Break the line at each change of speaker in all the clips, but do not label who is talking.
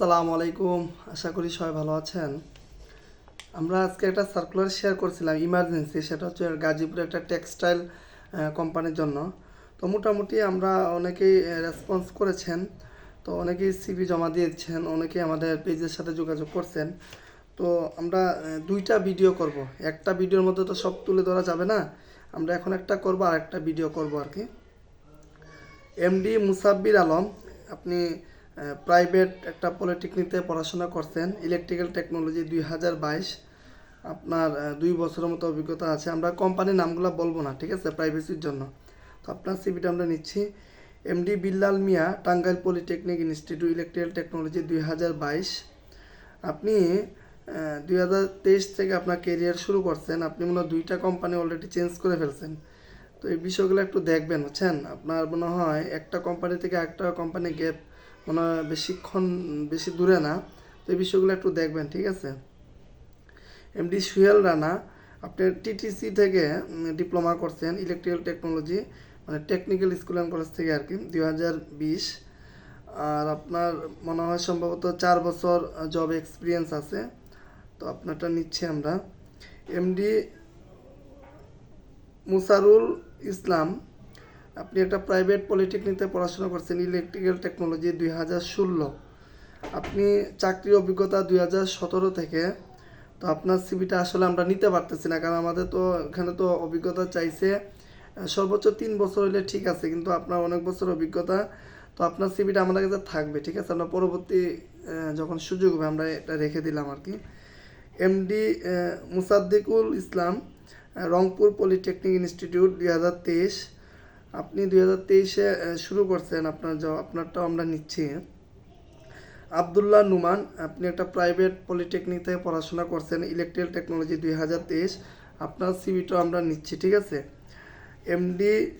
আসসালামু আলাইকুম। আশা করি সবাই ভালো আছেন। আমরা আজকে একটা সার্কুলার শেয়ার করছিলাম ইমার্জেন্সি সেটা হচ্ছে গাজীপুরে একটা টেক্সটাইল কোম্পানির জন্য। তো মোটামুটি আমরা অনেকেই রেসপন্স করেছেন। তো অনেকেই সিভি জমা দিয়েছেন, অনেকেই আমাদের পেজের সাথে যোগাযোগ করছেন। তো আমরা দুইটা ভিডিও করব। একটা ভিডিওর মধ্যে তো সব তুলে ধরা যাবে না। আমরা এখন একটা করব আর একটা ভিডিও করব আর কি। এমডি মুসাব্বির আলম, আপনি প্রাইভেট একটা পলিটেকনিকে পড়াশোনা করছেন ইলেকট্রিক্যাল টেকনোলজি দুই হাজার বাইশ। আপনার দুই বছরের মতো অভিজ্ঞতা আছে। আমরা কোম্পানির নামগুলো বলব না, ঠিক আছে? প্রাইভেসির জন্য। তো আপনার সিভিটা আমরা নিচ্ছি। MD Billal Miah, Tangail polytechnic institute electrical technology দুই হাজার বাইশ। আপনি দুই হাজার তেইশ থেকে আপনার কেরিয়ার শুরু করছেন। আপনি মনে হয় দুইটা কোম্পানি অলরেডি চেঞ্জ করে ফেলছেন। তো এই বিষয়গুলো একটু দেখবেন, বুঝছেন? আপনার মনে হয় একটা কোম্পানি থেকে একটা কোম্পানি গ্যাপ মনে বেশিক্ষণ, বেশি দূরে না। তো এই বিষয়গুলো একটু দেখবেন, ঠিক আছে? এমডি সুহেল রানা, আপনি টিটিসি থেকে ডিপ্লোমা করছেন ইলেকট্রিক্যাল টেকনোলজি মানে টেকনিক্যাল স্কুল অ্যান্ড কলেজ থেকে আর কি, দুই হাজার বিশ। আর আপনার মনে হয় সম্ভবত চার বছর জব এক্সপিরিয়েন্স আছে। তো আপনারটা নিচ্ছি আমরা। এমডি মুসারুল ইসলাম আপনি একটা প্রাইভেট পলিটেকনিকে পড়াশোনা করছেন ইলেকট্রিক্যাল টেকনোলজি দুই হাজার ষোলো। আপনি চাকরির অভিজ্ঞতা দুই হাজার সতেরো থেকে, তো আপনার সিভিটা আসলে আমরা নিতে পারতেছি না, কারণ আমাদের তো এখানে তো অভিজ্ঞতা চাইছে সর্বোচ্চ তিন বছর হলে ঠিক আছে, কিন্তু আপনার অনেক বছর অভিজ্ঞতা, তো আপনার সিভিটা আমাদের কাছে থাকবে, ঠিক আছে? আমরা পরবর্তী যখন সুযোগ হবে, আমরা এটা রেখে দিলাম আর কি। MD Musaddiqul Islam Rangpur polytechnic institute দুই হাজার তেইশ। আপনি দুই হাজার তেইশে শুরু করছেন আপনার জ- আপনারটাও আমরা নিচ্ছি। আবদুল্লাহ নুমান, আপনি একটা প্রাইভেট পলিটেকনিক থেকে পড়াশোনা করছেন ইলেকট্রিক্যাল টেকনোলজি দুই হাজার তেইশ। আপনার সিভিটাও আমরা নিচ্ছি, ঠিক আছে? MD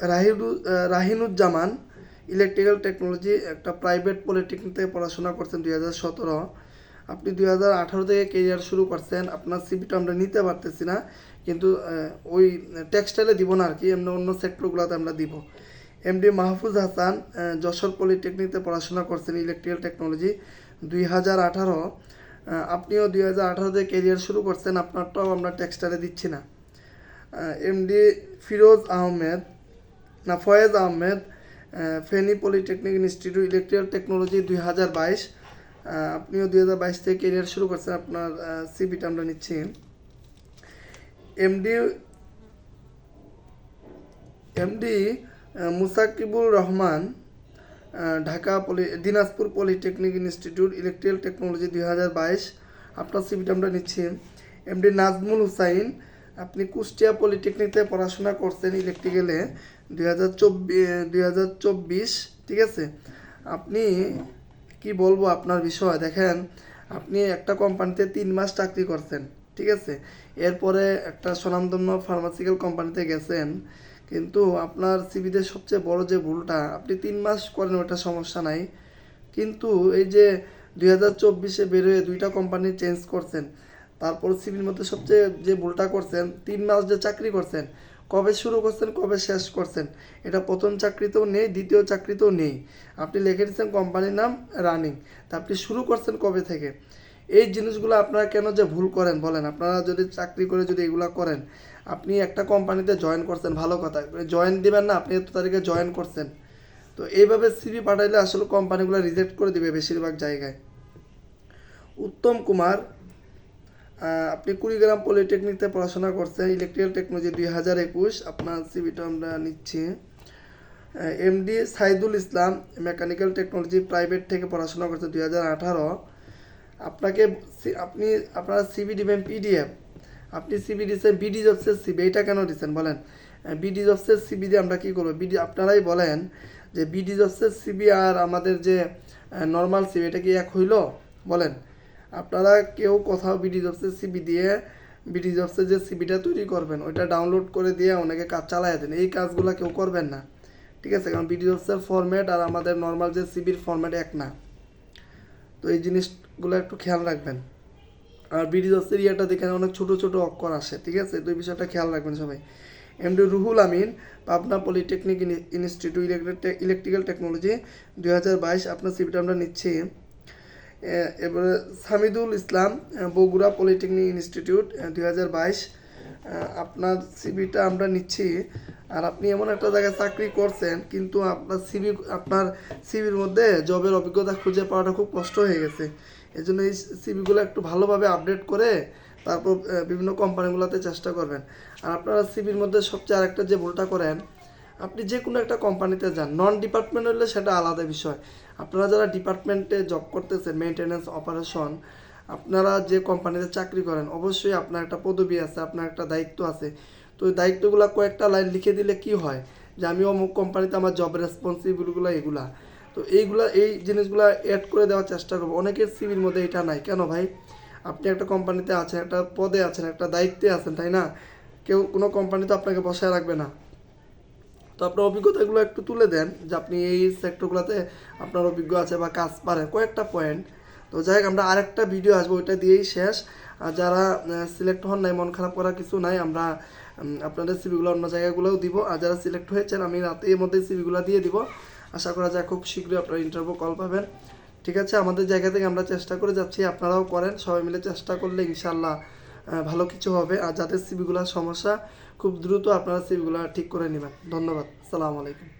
Rahiru Rahinuzzaman electrical technology একটা প্রাইভেট পলিটেকনিক থেকে পড়াশোনা করছেন দুই হাজার সতেরো। আপনি দুই হাজার আঠারো থেকে কেরিয়ার শুরু করছেন, আপনার সিবিটা আমরা নিতে পারতেছি না। কিন্তু ওই টেক্সটাইলে দিব না আর কি এমনি অন্য সেক্টরগুলোতে আমরা দিব। এমডি মাহফুজ হাসান যশোর পলিটেকনিকতে পড়াশোনা করছেন ইলেকট্রিক্যাল টেকনোলজি দুই হাজার আঠারো। আপনিও দুই হাজার আঠারোতে কেরিয়ার শুরু করছেন আপনারটাও আমরা টেক্সটাইলে দিচ্ছি না। এমডি ফিরোজ আহমেদ না ফয়েজ আহমেদ আহ, Feni polytechnic institute electrical technology দুই হাজার বাইশ। আপনিও দুই হাজার বাইশ থেকে কেরিয়ার শুরু করছেন আপনার সিবিটা আমরা নিচ্ছি। MD MD Musakibul Rahman Dhaka poly Dinajpur polytechnic institute electrical technology দুই হাজার বাইশ। আপনার সিভিটা আমরা নিচ্ছি। এমডি নাজমুল হুসাইন আপনি কুষ্টিয়া পলিটেকনিকে পড়াশোনা করছেন ইলেকট্রিক্যালে চব্বিশ দুই হাজার চব্বিশ, ঠিক আছে? আপনি, কি বলব আপনার বিষয়? দেখেন, আপনি একটা কোম্পানিতে তিন মাস চাকরি করছেন। ঠিক আছে? এরপরে একটা স্বনামধন্য ফার্মাসিক্যাল কোম্পানিতে গেছেন। কিন্তু আপনার সিভিতে সবচেয়ে বড় যে ভুলটা, আপনি তিন মাস করেন ওটা সমস্যা নাই। কিন্তু এই যে দুই হাজার চব্বিশে বেরোয় দুইটা কোম্পানি চেঞ্জ করছেন, তারপর সিভির মধ্যে সবচেয়ে যে ভুলটা করছেন, তিন মাস যে চাকরি করছেন, কবে শুরু করছেন, কবে শেষ করছেন, এটা প্রথম চাকরিতেও নেই, দ্বিতীয় চাকরিতেও নেই। আপনি লিখে দিচ্ছেন কোম্পানির নাম রানিং তা আপনি শুরু করছেন কবে থেকে? এই জিনিসগুলো আপনারা কেন যে ভুল করেন বলেন? আপনারা যদি চাকরি করে যদি এগুলো করেন, আপনি একটা কোম্পানিতে জয়েন করছেন, ভালো কথা। জয়েন দিবেন না, আপনি এত তারিখে জয়েন করছেন। তো এইভাবে সিভি পাঠাইলে আসলে কোম্পানিগুলো রিজেক্ট করে দিবে বেশিরভাগ জায়গায়। উত্তম কুমার আপনি কুড়িগ্রাম পলিটেকনিকতে পড়াশোনা করছেন ইলেকট্রিক্যাল টেকনোলজি দুই হাজার একুশ, আপনার সিভিটা আমরা নিচ্ছি। MD Saidul Islam mechanical technology private থেকে পড়াশোনা করছে দুই হাজার আঠারো। আপনাকে আপনি, আপনারা সিবি দিবেন পিডিএফ আপনি সিবি দিচ্ছেন বিডি জবসের সিবি এইটা কেন দিচ্ছেন বলেন? বিডি জবসের সিবি দিয়ে আমরা কী করব? বিডি আপনারাই বলেন যে বিডি জবসের সিবি আর আমাদের যে নর্মাল সিবি এটা কি এক হইল? বলেন। আপনারা কেউ কোথাও বিডি জবসের সিবি দিয়ে বিডি জবসের যে সিবিটা তৈরি করবেন, ওইটা ডাউনলোড করে দিয়ে অনেকে কাজ চালায় দেন। এই কাজগুলো কেউ করবেন না। ঠিক আছে? কারণ বিডি জবসের ফরম্যাট আর আমাদের নর্মাল যে সিবির ফরম্যাট এক না। তো এই জিনিসগুলো একটু খেয়াল রাখবেন। আর বিডি জবসের ইয়েটা দেখে অনেক ছোট ছোট অক্ষর আসে ঠিক আছে? তো এই বিষয়টা খেয়াল রাখবেন সবাই। MD Ruhul Amin, Pabna polytechnic institute electric electrical technology, দুই হাজার বাইশ, আপনার সিভিটা আমরা নিচ্ছি। এবারে সামিদুল ইসলাম বগুড়া পলিটেকনিক ইনস্টিটিউট দুই হাজার বাইশ। আপনার সিবিটা আমরা নিচ্ছি। আর আপনি এমন একটা জায়গায় চাকরি করছেন, কিন্তু আপনার সিবি আপনার সিবির মধ্যে জবের অভিজ্ঞতা খুঁজে পাওয়াটা খুব কষ্ট হয়ে গেছে। এই জন্য এই সিবিগুলো একটু ভালোভাবে আপডেট করে তারপর বিভিন্ন কোম্পানিগুলোতে চেষ্টা করবেন। আর আপনারা সিবির মধ্যে সবচেয়ে আরেকটা যে ভুলটা করেন, আপনি যে কোনো একটা কোম্পানিতে যান নন ডিপার্টমেন্ট হলে সেটা আলাদা বিষয়। আপনারা যারা ডিপার্টমেন্টে জব করতেছেন মেনটেন্যান্স অপারেশন আপনারা যে কোম্পানিতে চাকরি করেন, অবশ্যই আপনার একটা পদবি আছে, আপনার একটা দায়িত্ব আছে। তো ওই দায়িত্বগুলো কয়েকটা লাইন লিখে দিলে কি হয়? যে আমি অমুক কোম্পানিতে আমার জব রেসপন্সিবিলিগুলো এগুলা তো এইগুলা, এই জিনিসগুলো অ্যাড করে দেওয়ার চেষ্টা করব। অনেকের সিভির মধ্যে এটা নাই। কেন ভাই? আপনি একটা কোম্পানিতে আছেন, একটা পদে আছেন, একটা দায়িত্বে আছেন, তাই না? কেউ, কোনো কোম্পানি তো আপনাকে বসায় রাখবে না। তো আপনার অভিজ্ঞতাগুলো একটু তুলে দেন যে আপনি এই সেক্টরগুলোতে আপনার অভিজ্ঞ আছে বা কাজ পারেন। কয়েকটা পয়েন্ট তো যাই হোক আমরা আরেকটা ভিডিও আসব, ওইটা দিয়েই শেষ। আর যারা সিলেক্ট হন নাই, মন খারাপ করা কিছু নাই, আমরা আপনাদের সিভিগুলো অন্য জায়গাগুলোও দিব। আর যারা সিলেক্ট হয়েছেন, আমি রাতের মধ্যে সিভিগুলো দিয়ে দিব। আশা করা যায় খুব শীঘ্রই আপনারা ইন্টারভিউ কল পাবেন। ঠিক আছে, আমাদের জায়গা থেকে আমরা চেষ্টা করে যাচ্ছি, আপনারাও করেন। সবাই মিলে চেষ্টা করলে ইনশাল্লাহ ভালো কিছু হবে। আর যাদের সিভিগুলোর সমস্যা, খুব দ্রুত আপনারা সিভিগুলো ঠিক করে নেবেন। ধন্যবাদ। সালাম আলাইকুম।